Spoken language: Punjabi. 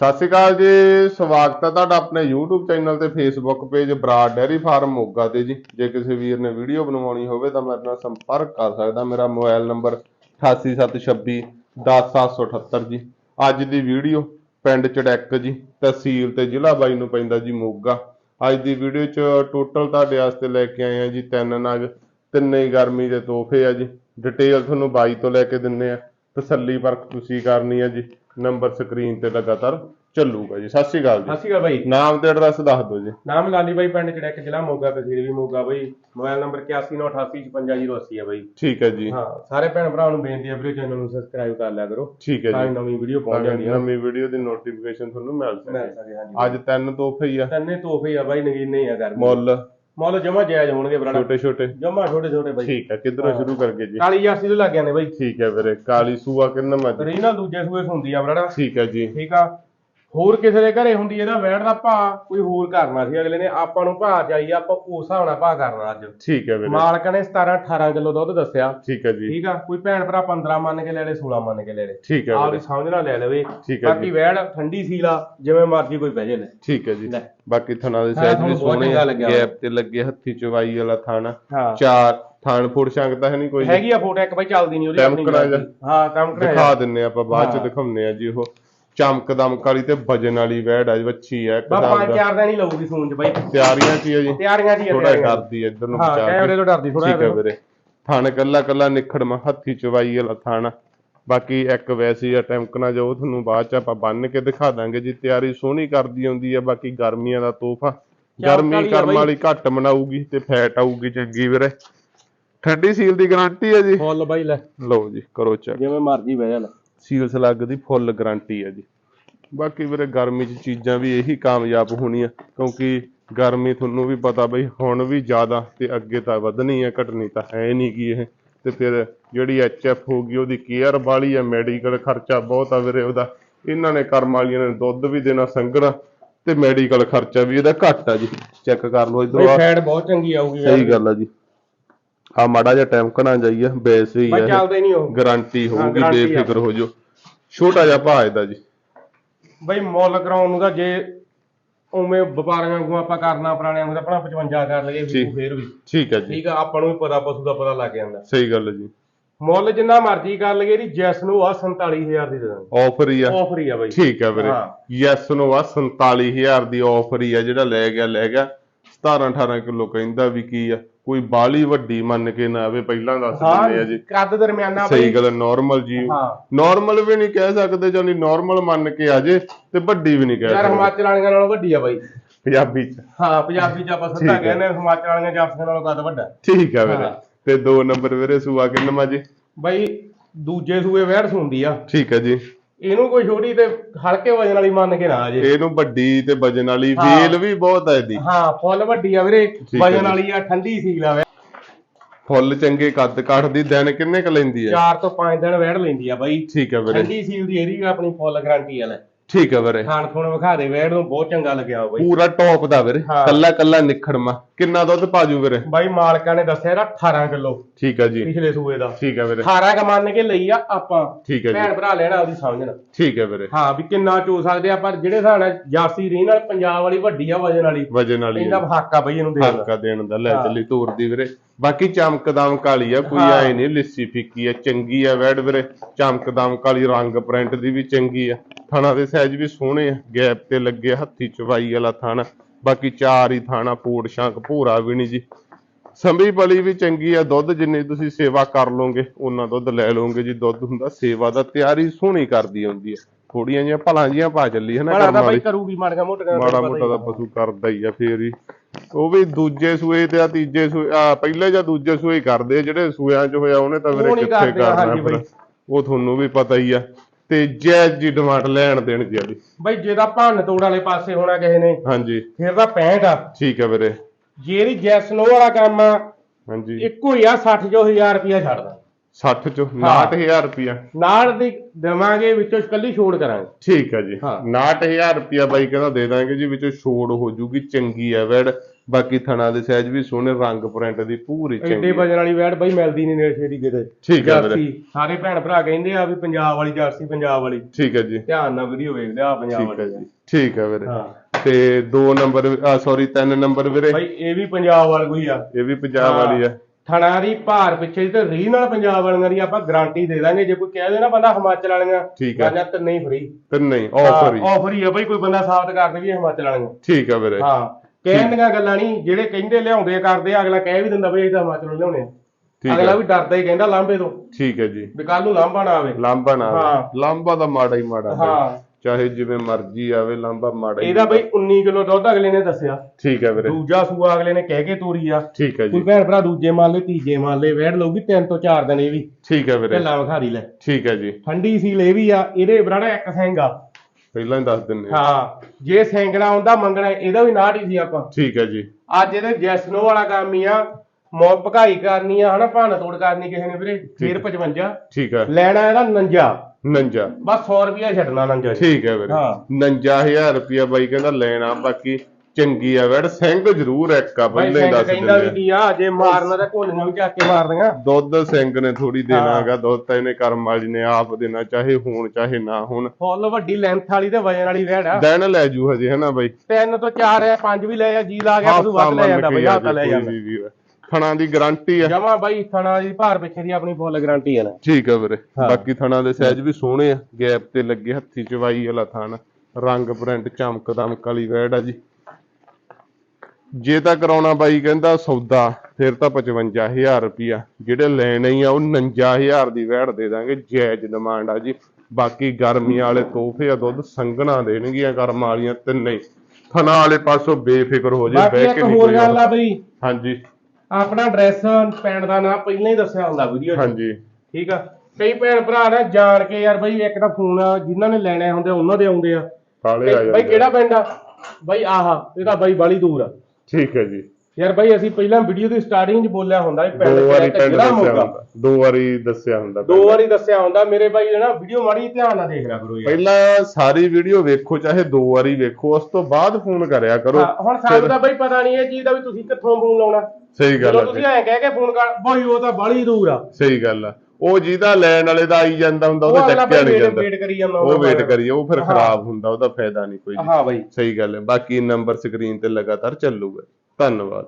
ਸਤਿ ਸ਼੍ਰੀ ਅਕਾਲ ਜੀ, ਸਵਾਗਤ ਹੈ ਤੁਹਾਡਾ ਆਪਣੇ YouTube ਚੈਨਲ ਤੇ Facebook page Brar dairy farm Moga ਤੇ ਜੀ। ਜੇ ਕਿਸੇ ਵੀਰ ਨੇ ਵੀਡੀਓ ਬਣਵਾਉਣੀ ਹੋਵੇ ਤਾਂ ਮੇਰੇ ਨਾਲ ਸੰਪਰਕ ਕਰ ਸਕਦਾ। ਮੇਰਾ ਮੋਬਾਈਲ ਨੰਬਰ 88726 10778 ਜੀ। ਅੱਜ ਦੀ ਵੀਡੀਓ ਪਿੰਡ ਚੜੈਕ ਜੀ, ਤਹਿਸੀਲ ਤੇ ਜ਼ਿਲ੍ਹਾ ਬਾਈ ਨੂੰ ਪੈਂਦਾ ਜੀ ਮੋਗਾ। ਅੱਜ ਦੀ ਵੀਡੀਓ ਚ ਟੋਟਲ ਤੁਹਾਡੇ ਵਾਸਤੇ ਲੈ ਕੇ ਆਏ ਆ ਜੀ ਤਿੰਨ ਨਗ, ਤਿੰਨੇ ਗਰਮੀ ਦੇ ਤੋਹਫੇ ਆ ਜੀ। ਡਿਟੇਲ ਤੁਹਾਨੂੰ ਬਾਈ ਤੋਂ ਲੈ ਕੇ ਦਿੰਨੇ ਆ। ਤਸੱਲੀ ਵਰਕ ਤੁਸੀਂ ਕਰਨੀ ਆ ਜੀ। ਨੰਬਰ ਸਕਰੀਨ ਤੇ ਲਗਾਤਾਰ ਚੱਲੂਗਾ ਜੀ। ਸਤਿ ਸ਼੍ਰੀ ਅਕਾਲ ਸਤਿ ਜੀ ਸ਼੍ਰੀ ਅਕਾਲ ਬਾਈ। ਨਾਮ ਤੇ ਐਡਰੈਸ ਦੱਸ ਦਿਓ ਜੀ। ਨਾਮ ਲਾਲੀ ਬਾਈ ਪਿੰਡ ਚੜੈਕ ਜ਼ਿਲ੍ਹਾ ਮੋਗਾ ਤਹਿਸੀਲ ਵੀ ਮੋਗਾ ਬਾਈ। ਮੋਬਾਈਲ ਨੰਬਰ 8198855080 ਹੈ ਬਾਈ। ਠੀਕ ਹੈ ਜੀ। ਹਾਂ ਸਾਰੇ ਭੈਣ ਭਰਾਵਾਂ ਨੂੰ ਬੇਨਤੀ ਹੈ ਵੀਡੀਓ ਚੈਨਲ ਨੂੰ ਸਬਸਕ੍ਰਾਈਬ ਕਰ ਲਿਆ ਕਰੋ। ਠੀਕ ਹੈ ਤਾਂ ਜੀ। ਨਵੀਂ ਵੀਡੀਓ ਪਹੁੰਚ ਜਾਂਦੀ ਹੈ। ਨਵੀਂ ਵੀਡੀਓ ਦੀ ਨੋਟੀਫਿਕੇਸ਼ਨ ਤੁਹਾਨੂੰ ਮਿਲ ਹਾਂਜੀ। ਅੱਜ ਤਿੰਨ ਤੋਹਫੇ ਹੀ ਆ। ਤੰਨੇ ਤੋਹਫੇ ਆ ਬਾਈ ਨਗੀਨੇ ਆ ਗਰਮੀ ਮੁੱਲ ਮੁੱਲ ਜਮਾ ਜਾਇਜ਼ ਹੋਣਗੇ ਬਰਾੜਾ। ਛੋਟੇ ਛੋਟੇ। ਜਮਾ ਛੋਟੇ ਛੋਟੇ ਬਾਈ। ਠੀਕ ਹੈ ਕਿੱਧਰੋਂ ਸ਼ੁਰੂ ਕਰਗੇ ਜੀ? ਕਾਲੀ ਜਾਸੀ ਤੋਂ ਲੱਗ ਜਾਂਦੇ ਬਾਈ। ਠੀਕ ਹੈ ਵੀਰੇ ਕਾਲੀ ਸੂਆ ਕਿੰਨਾ ਮੈਂ ਰੀਨਲ ਦੂਜੇ ਸੂਏ ਹੁੰਦੀ ਆ ਬਰਾੜਾ। ਠੀਕ ਹੈ ਜੀ। ਠੀਕ ਆ। ਹੋਰ ਕਿਸੇ ਦੇ ਘਰੇ ਹੁੰਦੀ ਇਹਦਾ ਵੈੜ ਦਾ ਭਾਅ ਕੋਈ ਹੋਰ ਕਰਨਾ ਸੀ ਅਗਲੇ ਨੇ ਆਪਾਂ ਨੂੰ ਭਾਅ ਚਾਹੀਏ ਆਪਾਂ ਉਸ ਹਿਸਾਬ ਨਾਲ ਭਾਅ ਕਰਨਾ ਅੱਜ। ਠੀਕ ਹੈ ਵੀਰੇ। ਮਾਲਕ ਨੇ 17 18 ਕਿਲੋ ਦੁੱਧ ਦੱਸਿਆ। ਠੀਕ ਹੈ ਜੀ। ਠੀਕ ਆ? ਕੋਈ ਭੈਣ ਭਰਾ 15 ਮੰਨ ਕੇ ਲੈ ਲੈ 16 ਮੰਨ ਕੇ ਲੈ ਲੈ। ਠੀਕ ਹੈ ਆਪ ਵੀਰੇ। ਦੀ ਸਮਝ ਨਾਲ ਲੈ ਲਵੇ। ਬਾਕੀ ਵੈੜ ਠੰਡੀ ਸੀਲ ਆ ਜਿਵੇਂ ਮਰਜ਼ੀ ਕੋਈ ਬਹਿ ਜੇ ਲੈ ਠੀਕ ਹੈ ਜੀ। ਬਾਕੀ ਥਣਾ ਦੇ ਸਾਈਜ਼ ਵੀ ਸੋਹਣੇ। ਗੈਪ ਤੇ ਲੱਗੇ ਹੱਥੀ ਚਵਾਈ ਵਾਲਾ ਥਾਣਾ। ਚਾਰ ਥਾਣ ਫੁੱਟ ਸ਼ੰਕਦਾ ਹੈ ਨਹੀਂ ਕੋਈ। ਹੈਗੀ ਆ ਫੋਟੋ ਇੱਕ ਬਾਈ ਚੱਲਦੀ ਨਹੀਂ ਉਹਦੀ। ਹਾਂ ਕੰਮ ਦਿਖਾ ਕਰਾਇਆ ਦਿੰਨੇ ਆਪਾਂ ਬਾਅਦ ਚ। ਦਿਖਾਉਂਦੇ ਆ ਜੀ ਉਹ। ਚਮਕ ਦਮਕ ਵਾਲੀ ਤੇ ਵਜਨ ਵਾਲੀ ਵੈੜ ਆ ਜੀ ਵੱਛੀ ਆ ਬਾ ਹਿਸਾਬ ਪੰਜ ਦਾ। ਚਾਰ ਦਿਨ ਹੀ ਲਊਗੀ ਸੂਣ ਚ ਬਾਈ। ਤਿਆਰੀਆਂ ਚ ਹੀ ਆ ਜੀ। ਤਿਆਰੀਆਂ ਜੀ ਥੋੜਾ ਡਰਦੀ ਆ ਇੱਧਰ ਨੂੰ ਹਾਂ ਬਚਾ ਕੈਮਰੇ ਕੇ। ਤੋਂ ਡਰਦੀ ਥੋੜਾ ਠੀਕ ਹੈ ਵੀਰੇ। ਥਣ ਕੱਲਾ ਕੱਲਾ ਨਿਖੜਮਾ ਹੱਥੀ ਚਵਾਈ ਵਾਲਾ ਥਣ। ਬਾਕੀ ਇੱਕ ਵੈਸੀ ਆ ਟੈਂਕਣਾ ਜੋ ਤੁਹਾਨੂੰ ਬਾਅਦ ਚ ਆਪਾਂ ਬੰਨ ਕੇ ਦਿਖਾ ਦਾਂਗੇ ਜੀ। ਤਿਆਰੀ ਸੋਹਣੀ ਕਰਦੀ ਆਉਂਦੀ ਆ ਬਾਕੀ ਗਰਮੀਆਂ ਦਾ ਤੋਹਫਾ। ਗਰਮੀ ਵਾਲੀ ਆ ਕਰਮ ਬਾਈ। ਵਾਲੀ ਘੱਟ ਮਨਾਊਗੀ ਤੇ ਫੈਟ ਆਊਗੀ ਚੰਗੀ ਵੀਰੇ। ਠੰਡੀ ਸੀਲ ਦੀ ਗਾਰੰਟੀ ਹੈ ਜੀ। ਫੁੱਲ ਬਾਈ ਲੈ। ਲਓ ਜੀ ਕਰੋ ਚੈੱਕ ਜਿਵੇਂ ਮਰਜ਼ੀ ਬਹਿ ਜਾ ਲੈ। ਸੀਲ ਸਲੱਗ ਦੀ ਫੁੱਲ ਗਾਰੰਟੀ ਹੈ ਜੀ। ਬਾਕੀ ਵੀਰੇ ਗਰਮੀ 'ਚ ਚੀਜ਼ਾਂ ਵੀ ਇਹੀ ਕਾਮਯਾਬ ਹੋਣੀਆਂ ਕਿਉਂਕਿ ਗਰਮੀ ਤੁਹਾਨੂੰ ਵੀ ਪਤਾ ਬਈ ਹੁਣ ਵੀ ਜ਼ਿਆਦਾ ਤੇ ਅੱਗੇ ਤਾਂ ਵਧਣੀ ਹੈ ਘਟਣੀ ਤਾਂ ਹੈ ਨਹੀਂ ਗੀ ਇਹ। ਤੇ ਫਿਰ ਜਿਹੜੀ ਐਚਐਫ ਹੋਗੀ ਉਹਦੀ ਕੇਅਰ ਵਾਲੀ ਹੈ ਮੈਡੀਕਲ ਖਰਚਾ ਬਹੁਤ ਆ ਵੀਰੇ ਉਹਦਾ। ਇਹਨਾਂ ਨੇ ਕਰਮ ਵਾਲੀਆਂ ਨੇ ਦੁੱਧ ਵੀ ਦੇਣਾ ਸੰਘਣਾ ਤੇ ਮੈਡੀਕਲ ਖਰਚਾ ਵੀ ਇਹਦਾ ਘੱਟ ਆ ਜੀ। ਚੈੱਕ ਕਰ ਲਓ ਇਧਰੋਂ ਫੈਟ ਬਹੁਤ ਚੰਗੀ ਆਊਗੀ ਸਹੀ ਗੱਲ ਆ ਜੀ। ਆ ਮਾੜਾ ਜਿਹਾ ਟਾਈਮ ਕਣਾ ਜਾਈਏ ਬੇਸ ਹੀ ਬਾਈ ਹੈ ਚੱਲਦਾ ਹੀ ਨਹੀਂ ਉਹ। ਗਾਰੰਟੀ ਹੋਊਗੀ guarantee ਆ। ਬੇਫਿਕਰ ਹੋ ਜਾਓ। ਛੋਟਾ ਜਿਹਾ ਭਾਅ ਇਹਦਾ ਜੀ। ਬਈ ਮੁੱਲ ਕਰਾਉਣ ਨੂੰ ਤਾਂ ਜੇ ਉਵੇਂ ਵਪਾਰੀਆਂ ਨੂੰ ਆਪਾਂ ਕਰਨਾ ਪੁਰਾਣਿਆਂ ਨੂੰ ਤਾਂ ਆਪਣਾ 55 ਕਰ ਲਈਏ ਵੀ ਠੀਕ। ਫੇਰ ਵੀ। ਠੀਕ ਹੈ ਜੀ। ਠੀਕ ਆ ਆਪਾਂ ਨੂੰ ਵੀ ਪਤਾ ਪਸ਼ੂ ਦਾ ਪਤਾ ਲੱਗ ਜਾਂਦਾ। ਸਹੀ ਗੱਲ ਹੈ ਜੀ। ਮੁੱਲ ਜਿੰਨਾ ਮਰਜ਼ੀ ਕਰ ਲਈਏ ਦੀ ਜੈਸ ਨੂੰ ਆ 47000 ਦੀ ਦੇ ਦਾਂਗੇ। ਆਫਰ ਹੀ ਆ। ਆਫਰ ਹੀ ਆ ਬਾਈ। ਠੀਕ ਹੈ ਵੀਰੇ। ਹਾਂ। ਯੈਸ ਨੂੰ ਆ 47000 ਦੀ ਆਫਰ ਹੀ ਆ ਜਿਹੜਾ ਲੈ ਗਿਆ ਲੈ ਗਿਆ। 17 18 ਕਿਲੋ ਕਹਿੰਦਾ ਵੀ ਕੀ ਆ? ਕੋਈ ਬਾਲੀ ਵੱਡੀ ਮੰਨ ਕੇ ਨਾ ਆਵੇ ਪਹਿਲਾਂ ਦੱਸ ਦਿੰਦੇ ਆ ਜੀ। ਕੱਦ ਦਰਮਿਆਨਾ ਸਹੀ ਗੱਲ ਨਾਰਮਲ ਜੀ। ਨਾਰਮਲ ਵੀ ਨਹੀਂ ਕਹਿ ਸਕਦੇ ਜਾਨੀ ਨਾਰਮਲ ਮੰਨ ਕੇ ਆ ਜੇ ਤੇ ਵੱਡੀ ਵੀ ਨਹੀਂ ਕਹਿ ਯਾਰ ਸਕਦੇ। ਹਿਮਾਚਲ ਵਾਲੀਆਂ ਨਾਲੋਂ ਵੱਡੀ ਆ ਬਾਈ। ਪੰਜਾਬੀ ਚ। ਹਾਂ ਪੰਜਾਬੀ ਚ ਆਪਾਂ ਹੈ। ਕਹਿੰਦੇ ਆ, ਹਿਮਾਚਲ ਵਾਲੀਆਂ ਜਾਫਸੀਆਂ ਨਾਲੋਂ ਕੱਦ ਵੱਡਾ। ਠੀਕ ਹੈ। ਵੀਰੇ। ਤੇ ਦੋ ਨੰਬਰ ਵੀਰੇ ਸੂਆ ਕਿੰਨਾ ਜੀ? ਬਾਈ ਦੂਜੇ ਸੂਏ ਵਹਿੜ ਸੁੰਦੀ ਆ। ਠੀਕ ਹੈ ਜੀ। ਇਹਨੂੰ ਕੋਈ ਛੋਟੀ ਤੇ ਹਲਕੇ ਵਜਨ ਵਾਲੀ ਮੰਨ ਕੇ ਨਾ ਜੇ। ਇਹਨੂੰ ਵੱਡੀ ਤੇ ਵਜਨ ਵਾਲੀ। ਵੇਲ ਵੀ ਬਹੁਤ ਹੈ ਇਹਦੀ। ਹਾਂ ਫੁੱਲ ਵੱਡੀ ਆ ਵੀਰੇ। ਵਜਨ। ਵਾਲੀ ਆ ਠੰਡੀ ਸੀਲ ਆ ਫੁੱਲ ਚੰਗੇ ਕੱਦ ਕਾਠਦੀ ਦਿਨ ਕਿੰਨੇ ਕ ਲੈਂਦੀ ਹੈ 4 ਤੋਂ 5 ਦਿਨ ਵਹਿੜ ਲੈਂਦੀ ਆ ਬਾਈ। ਠੀਕ ਹੈ ਵੀਰੇ। ਠੰਡੀ ਸੀਲ ਦੀ ਇਹਦੀ ਆਪਣੀ ਫੁੱਲ ਗਾਰੰਟੀ ਆ ਲੈ। ਠੀਕ ਹੈ ਵੀਰੇ। ਖਾਣ ਖੂਣ ਵਿਖਾ ਦੇ ਵਹਿੜ ਨੂੰ ਬਹੁਤ ਚੰਗਾ ਲੱਗਿਆ ਬਾਈ। ਪੂਰਾ ਟੌਪ ਦਾ ਵੀਰੇ ਹਾਂ। ਕੱਲਾ ਕੱਲਾ ਨਿਖੜਮਾ ਕਿੰਨਾ ਦੁੱਧ ਪਾਜੂ ਵੀਰੇ? ਬਾਈ ਮਾਲਕਾਂ ਨੇ ਦੱਸਿਆ ਇਹਦਾ 18 ਕਿਲੋ ਠੀਕ ਹੈ ਜੀ। ਪਿਛਲੇ ਸੂਏ ਦਾ। ਠੀਕ ਹੈ ਵੀਰੇ। 18 ਕ ਮੰਨ ਕੇ ਲਈ ਆ ਆਪਾਂ। ਠੀਕ ਹੈ ਜੀ। ਭੈਣ ਭਰਾ ਲੈਣਾ ਉਹਦੀ ਸਮਝਣਾ ਠੀਕ ਹੈ ਵੀਰੇ। ਹਾਂ ਵੀ ਕਿੰਨਾ ਚੋ ਸਕਦੇ ਆ ਪਰ ਜਿਹੜੇ ਹਿਸਾਬ ਨਾਲ ਜਾਸੀ ਰੀ ਨਾਲ ਪੰਜਾਬ ਵਾਲੀ ਵੱਡੀ ਆ ਵਜਨ ਵਾਲੀ। ਵਜਨ ਵਾਲੀ ਇਹਦਾ ਹੱਕ ਆ ਬਈ ਇਹਨੂੰ ਦੇਣ ਦਾ। ਹਲਕਾ ਦੇਣ ਦਾ। ਲੈ। ਚੱਲੀ ਤੋਰ ਦੀ ਵੀਰੇ। ਬਾਕੀ ਚਮਕਦਮ ਕਾਲੀ ਆ ਕੋਈ। ਐ ਨਹੀਂ ਲਿੱਸੀ ਫਿੱਕੀ ਆ ਚੰਗੀ ਆ ਵੈੜ ਵੀਰੇ। ਚਮਕਦਮ ਕਾਲੀ ਰੰਗ ਪ੍ਰਿੰਟ ਦੀ ਵੀ ਚੰਗੀ ਆ। ਥਾਣਾ ਦੇ ਸਾਈਜ਼ ਵੀ ਸੋਹਣੇ ਆ ਗੈਪ ਤੇ ਲੱਗੇ ਹੱਥੀ ਚਵਾਈ ਵਾਲਾ ਥਾਣਾ। ਬਾਕੀ ਚਾਰ ਹੀ ਥਾਣਾ ਪੂੜ ਸ਼ੰਕ ਭੂਰਾ ਵੀ ਨਹੀਂ ਜੀ। ਸੰਭੀ ਪਲੀ ਵੀ ਚੰਗੀ ਆ ਦੁੱਧ ਜਿੰਨੀ ਤੁਸੀਂ ਸੇਵਾ ਕਰ ਲੋਗੇ ਉਹਨਾਂ ਦੁੱਧ ਲੈ ਲਓਗੇ ਜੀ। ਦੁੱਧ ਹੁੰਦਾ ਸੇਵਾ ਦਾ ਤਿਆਰੀ ਸੋਹਣੀ ਕਰਦੀ ਹੁੰਦੀ ਆ। ਥੋੜੀਆਂ ਜਿਹੀਆਂ ਭਲਾਂ ਜੀਆਂ ਪਾ ਚੱਲੀ ਹੈ ਨਾ ਬੜਾ ਕਰਮ ਵਾਲੀ ਕਰੂਗੀ ਮਾੜਾ ਮੋਟਾ ਮਾੜਾ ਮੋਟਾ ਦਾ ਪਸ਼ੂ ਕਰਦਾ ਹੀ ਆ ਫੇਰ ਹੀ। ਉਹ ਵੀ ਦੂਜੇ ਸੂਏ ਤੇ ਆ ਤੀਜੇ ਸੂਏ ਆ ਪਹਿਲੇ ਜਾਂ ਦੂਜੇ ਸੂਏ ਹੀ ਕਰਦੇ ਆ, ਜਿਹੜੇ ਸੂਇਆਂ 'ਚ ਹੋਇਆ ਉਹਨੇ ਤਾਂ ਵੀਰੇ ਉਹ ਕਿੱਥੇ ਕਰਦੇ, ਕਰਨਾ ਹਾਂਜੀ ਫਿਰ ਬਾਈ। ਉਹ ਤੁਹਾਨੂੰ ਵੀ ਪਤਾ ਹੀ ਆ। ਤੇ ਜੈਜ ਜੀ ਡਿਮਾਂਡ ਲੈਣ ਦੇਣ ਜੀ ਵਾਲੀ। ਬਾਈ ਜਿਹਦਾ ਭੰਨ ਤੋੜ ਵਾਲੇ ਪਾਸੇ ਹੋਣਾ ਕਿਸੇ ਨੇ ਹਾਂਜੀ। ਫਿਰ ਤਾਂ 65 ਆ। ਠੀਕ ਹੈ ਵੀਰੇ। ਜਿਹੜੀ ਜੈਸ ਨੋ ਵਾਲਾ ਕੰਮ ਆ ਹਾਂਜੀ। ਇੱਕੋ ਹੀ ਆ 60 ਜੋ 1000 ਰੁਪਿਆ ਛੱਡਦਾ। 60 ਚੋਂ 69000 ਰੁਪਿਆ ਨਾਲ ਦੀ ਦੇਵਾਂਗੇ ਵਿੱਚੋਂ ਇਕੱਲੀ ਛੋੜ ਕਰਾਂਗੇ। ਠੀਕ ਹੈ ਜੀ। ਹਾਂ। 69000 ਰੁਪਿਆ ਬਾਈ ਕਹਿੰਦਾ ਦੇ ਦਾਂਗੇ ਜੀ ਵਿੱਚੋਂ ਛੋੜ ਹੋ ਜੂਗੀ ਚੰਗੀ ਆ ਵੈੜ। ਬਾਕੀ ਥਣਾ ਦੇ ਸਾਈਜ਼ ਵੀ ਸੋਹਣੇ ਰੰਗ ਪ੍ਰਿੰਟ ਦੀ ਪੂਰੀ ਐਡੇ ਚੰਗੀ ਵਜਨ ਵਾਲੀ ਵੈਟ ਬਈ ਮਿਲਦੀ ਨਹੀਂ ਨੇੜੇ ਛੇੜੀ ਕਿਤੇ। ਠੀਕ ਹੈ ਵੀਰੇ। ਸਾਰੇ ਭੈਣ ਭਰਾ ਕਹਿੰਦੇ ਆ ਵੀ ਪੰਜਾਬ ਵਾਲੀ ਜਰਸੀ ਪੰਜਾਬ ਵਾਲੀ। ਠੀਕ ਹੈ ਜੀ। ਧਿਆਨ ਨਾਲ ਵੀਡੀਓ ਵੇਖਦੇ ਆ ਪੰਜਾਬ ਠੀਕ ਹੈ ਵਾਲੀ ਜੀ। ਠੀਕ ਹੈ ਵੀਰੇ। ਹਾਂ। ਤੇ ਦੋ ਨੰਬਰ ਆ ਸੌਰੀ ਤਿੰਨ ਨੰਬਰ ਵੀਰੇ। ਬਈ ਇਹ ਵੀ ਪੰਜਾਬ ਵਾਲੀ ਕੋਈ ਆ। ਇਹ ਵੀ ਪੰਜਾਬ ਵਾਲੀ ਆ। ਥਣਾ ਦੀ ਭਾਰ ਪਿੱਛੇ ਤੇ ਰੀ ਨਾਲ ਪੰਜਾਬ ਵਾਲੀਆਂ ਦੀ ਆਪਾਂ ਗਾਰੰਟੀ ਦੇ ਦਾਂਗੇ। ਜੇ ਕੋਈ ਕਹਿ ਦੇ ਨਾ ਬੰਦਾ ਹਿਮਾਚਲ ਵਾਲੀਆਂ ਠੀਕ ਹੈ। ਜਾਂ ਤੇ ਨਹੀਂ ਫ੍ਰੀ ਤੇ ਨਹੀਂ ਆਫਰ ਹੀ। ਆਫਰ ਹੀ ਆ ਬਈ ਕੋਈ ਬੰਦਾ ਸਾਬਤ ਕਰ ਦੇ ਵੀ ਹਿਮਾਚਲ ਵਾਲੀਆਂ। ਠੀਕ ਹੈ ਵੀਰੇ। ਹਾਂ। ਕਹਿਣ ਦੀਆਂ ਗੱਲਾਂ ਨਹੀਂ ਜਿਹੜੇ ਕਹਿੰਦੇ ਲਿਆਉਂਦੇ ਆ, ਕਰਦੇ ਆ, ਅਗਲਾ ਕਹਿ ਵੀ ਦਿੰਦਾ ਬਈ ਇਹ ਤਾਂ ਹਿਮਾਚਲੋਂ ਲਿਆਉਣੇ ਆ। ਠੀਕ ਅਗਲਾ ਹੈ ਵੀ ਡਰਦਾ ਹੀ ਕਹਿੰਦਾ ਲਾਂਬੇ ਤੋਂ। ਠੀਕ ਹੈ ਜੀ। ਵੀ ਕੱਲ ਨੂੰ ਲਾਂਬਾ ਨਾ ਆਵੇ। ਲਾਂਬਾ ਨਾ ਆਵੇ। ਹਾਂ। ਲਾਂਬਾ ਦਾ ਮਾੜਾ ਹੀ ਮਾੜਾ ਬਈ। ਹਾਂ। ਚਾਹੇ ਜਿਵੇਂ ਮਰਜ਼ੀ ਆਵੇ ਲਾਂਬਾ ਮਾੜਾ ਹੀ ਇਹਦਾ ਬਈ 19 ਕਿਲੋ ਦੁੱਧ ਅਗਲੇ ਨੇ ਦੱਸਿਆ। ਠੀਕ ਹੈ ਵੀਰੇ। ਦੂਜਾ ਸੂਆ ਅਗਲੇ ਨੇ ਕਹਿ ਕੇ ਤੋਰੀ ਆ। ਠੀਕ ਹੈ ਕੋਈ ਜੀ ਭੈਣ ਭਰਾ ਦੂਜੇ ਮੰਨ ਲੈ ਤੀਜੇ ਮੰਨ ਲੈ ਵੈੜ ਲਊਗੀ ਤਿੰਨ ਤੋਂ ਚਾਰ ਦਿਨ ਇਹ ਵੀ। ਠੀਕ ਹੈ ਵੀਰੇ। ਢਿੱਲਾ ਵਿਖਾਰੀ ਲੈ। ਠੀਕ ਹੈ ਜੀ। ਠੰਡੀ ਸੀਲ ਇਹ ਵੀ ਆ ਇਹਦੇ ਬਰਾੜਾ ਇੱਕ ਸਿੰਘ ਆ ਪਹਿਲਾਂ ਹੀ ਦੱਸ ਦਿੰਨੇ ਆ। ਹਾਂ ਜੇ ਸੈਂਕੜਾ ਆਉਂਦਾ ਮੰਗਣਾ ਇਹਦਾ ਵੀ ਨਾਟ ਹੀ ਸੀ ਆਪਾਂ। ਠੀਕ ਹੈ ਜੀ। ਅੱਜ ਇਹਦੇ ਜੈਸਨੋ ਵਾਲਾ ਕੰਮ ਹੀ ਆ। ਮੋ ਭਗਾਈ ਕਰਨੀ ਆ ਹਨਾ? ਭੰਨ ਤੋੜ ਕਰਨੀ ਕਿਸੇ ਨੇ ਵੀਰੇ। ਫੇਰ 55 ਠੀਕ ਹੈ। ਲੈਣਾ ਇਹਦਾ 49 ਨੰਜਾ। ਬਸ 100 ਰੁਪਿਆ ਛੱਡਣਾ 49 ਜੀ। ਠੀਕ ਹੈ ਵੀਰੇ। ਹਾਂ। 99000 ਰੁਪਿਆ ਬਾਈ ਕਹਿੰਦਾ ਲੈਣਾ ਬਾਕੀ ਚੰਗੀ ਆ ਵੈੜ ਸਿੰਘ ਜ਼ਰੂਰ ਇੱਕ ਆ ਪਹਿਲਾਂ ਹੀ ਸਿੰਘ ਦੱਸ ਕਹਿੰਦਾ ਵੀ ਦਿੰਦੇ ਕੀ ਆ ਜੇ ਮਾਰਨਾ ਤਾਂ ਘੋਲੀਆਂ ਵੀ ਚੱਕ ਕੇ ਮਾਰਦੀਆਂ ਦੁੱਧ ਸਿੰਘ ਨੇ ਥੋੜੀ ਦੇਣਾਗਾ ਦੁੱਧ ਤਾਂ ਇਹਨੇ ਕਰਮ ਵਾਲੀ ਨੇ ਆਪ ਦੇਣਾ ਚਾਹੇ ਹੋਣ ਚਾਹੇ ਨਾ ਹੋਣ। ਫੁੱਲ ਵੱਡੀ ਲੈਂਥ ਵਾਲੀ ਤੇ ਵਜਨ ਵਾਲੀ ਵੈੜ ਆ। ਦਿਨ ਲੈ ਜੂ ਹਜੇ ਹਨਾ ਬਾਈ? ਤਿੰਨ ਤੋਂ ਚਾਰ ਆ ਪੰਜ ਵੀ ਲੈ ਆ ਜੀ ਲਾ ਗਿਆ ਤੂੰ ਵੱਧ ਲੈ ਜਾਂਦਾ ਬਈ ਹੱਥ ਲੈ ਜਾਂਦਾ। ਥਣਾ ਦੀ ਗਾਰੰਟੀ ਆ। ਜਮਾ ਬਾਈ ਥਣਾ ਦੀ ਭਾਰ ਪਿੱਛੇ ਦੀ ਆਪਣੀ ਫੁੱਲ ਗਾਰੰਟੀ ਆ ਨਾ। ਠੀਕ ਆ ਵੀਰੇ। ਬਾਕੀ ਥਣਾ ਦੇ ਸਾਈਜ਼ ਵੀ ਸੋਹਣੇ ਆ। ਗੈਪ ਤੇ ਲੱਗੇ ਹੱਥੀ ਚਵਾਈ ਵਾਲਾ ਥਣ। ਰੰਗ ਪ੍ਰਿੰਟ ਚਮਕ ਦਮਕ ਵਾਲੀ ਵੈੜ ਆ ਜੀ। ਜੇ ਤਾਂ ਕਰਾਉਣਾ ਬਾਈ ਕਹਿੰਦਾ ਸੌਦਾ ਫਿਰ ਤਾਂ 55000 ਰੁਪਿਆ ਜਿਹੜੇ ਲੈਣੇ ਆ ਉਹ 49000 ਦੀ ਵੈੜ ਦੇ ਦਾਂਗੇ ਜਾਇਜ਼ ਡਿਮਾਂਡ ਆ ਜੀ। ਬਾਕੀ ਗਰਮੀਆਂ ਵਾਲੇ ਤੋਹਫੇ ਆ ਦੁੱਧ ਸੰਘਣਾ ਦੇਣਗੀਆਂ ਕਰਮ ਵਾਲੀਆਂ ਤਿੰਨੇ। ਥਣਾ ਵਾਲੇ ਪਾਸੋਂ ਬੇਫਿਕਰ ਹੋ ਜੇ ਬਾਕੀ ਬਹਿ ਕੇ ਹੋਰ ਗੱਲ ਆ ਬਈ। ਹਾਂਜੀ। ਆਪਣਾ ਐਡਰੈਸ ਪਿੰਡ ਦਾ ਨਾਮ ਪਹਿਲਾਂ ਹੀ ਦੱਸਿਆ ਹੁੰਦਾ ਵੀਡੀਓ 'ਚ। ਹਾਂਜੀ। ਠੀਕ ਆ? ਕਈ ਭੈਣ ਭਰਾ ਨਾ ਜਾਣ ਕੇ ਯਾਰ ਬਈ ਇੱਕ ਤਾਂ ਫੋਨ ਜਿਨ੍ਹਾਂ ਨੇ ਲੈਣੇ ਹੁੰਦੇ ਉਹਨਾਂ ਦੇ ਆਉਂਦੇ ਆ। ਕਾਲੇ ਆ ਬਈ ਕਿਹੜਾ ਪਿੰਡ ਆ? ਬਈ ਆਹ ਇਹ ਤਾਂ ਬਈ ਬਾਲੀ ਦੂਰ ਆ। ਠੀਕ ਹੈ ਜੀ। ਯਾਰ ਬਈ ਅਸੀਂ ਪਹਿਲਾਂ ਵੀਡੀਓ ਦੀ ਸਟਾਰਟਿੰਗ 'ਚ ਬੋਲਿਆ ਹੁੰਦਾ ਵੀ ਪਿੰਡ ਦੋ ਵਾਰੀ ਪਿੰਡ ਦੱਸਿਆ ਮੋਗਾ ਹੁੰਦਾ ਦੋ ਵਾਰੀ ਦੱਸਿਆ ਹੁੰਦਾ ਦੋ ਵਾਰੀ ਦੱਸਿਆ ਹੁੰਦਾ ਮੇਰੇ ਬਾਈ ਨਾ ਵੀਡੀਓ ਮਾੜੀ ਜਿਹੀ ਧਿਆਨ ਨਾਲ ਦੇਖ ਲਿਆ ਕਰੋ ਯਾਰ। ਪਹਿਲਾਂ ਸਾਰੀ ਵੀਡੀਓ ਵੇਖੋ ਚਾਹੇ ਦੋ ਵਾਰੀ ਵੇਖੋ ਉਸ ਤੋਂ ਬਾਅਦ ਫੋਨ ਕਰਿਆ ਕਰੋ ਹਾਂ, ਹੁਣ ਸਾਨੂੰ ਤਾਂ ਬਈ ਪਤਾ ਨਹੀਂ ਇਹ ਚੀਜ਼ ਦਾ ਵੀ ਤੁਸੀਂ ਕਿੱਥੋਂ ਫੋਨ ਲਾਉਣਾ। ਸਹੀ ਗੱਲ ਜਦੋਂ ਆ ਤੁਸੀਂ ਐਂ ਕਹਿ ਕੇ ਫੋਨ ਕਰ ਬਈ ਉਹ ਤਾਂ ਬਾਲੀ ਦੂਰ ਆ। ਸਹੀ ਗੱਲ ਆ। ਉਹ ਜਿਹਦਾ ਲੈਣ ਵਾਲੇ ਦਾ ਆਈ ਜਾਂਦਾ ਹੁੰਦਾ ਉਹ ਉਹਦਾ ਚੱਕਿਆ ਨਹੀਂ ਜਾਂਦਾ ਵੇਟ ਕਰੀ ਜਾਂਦਾ ਉਹ ਵੇਟ। ਕਰੀਏ ਉਹ ਫਿਰ। ਖਰਾਬ ਹੁੰਦਾ ਉਹਦਾ ਫਾਇਦਾ ਨਹੀਂ ਕੋਈ ਜੀ। ਹਾਂ ਬਈ ਸਹੀ ਗੱਲ ਹੈ ਬਾਕੀ ਨੰਬਰ ਸਕਰੀਨ ਤੇ ਲਗਾਤਾਰ ਚੱਲੂਗਾ ਧੰਨਵਾਦ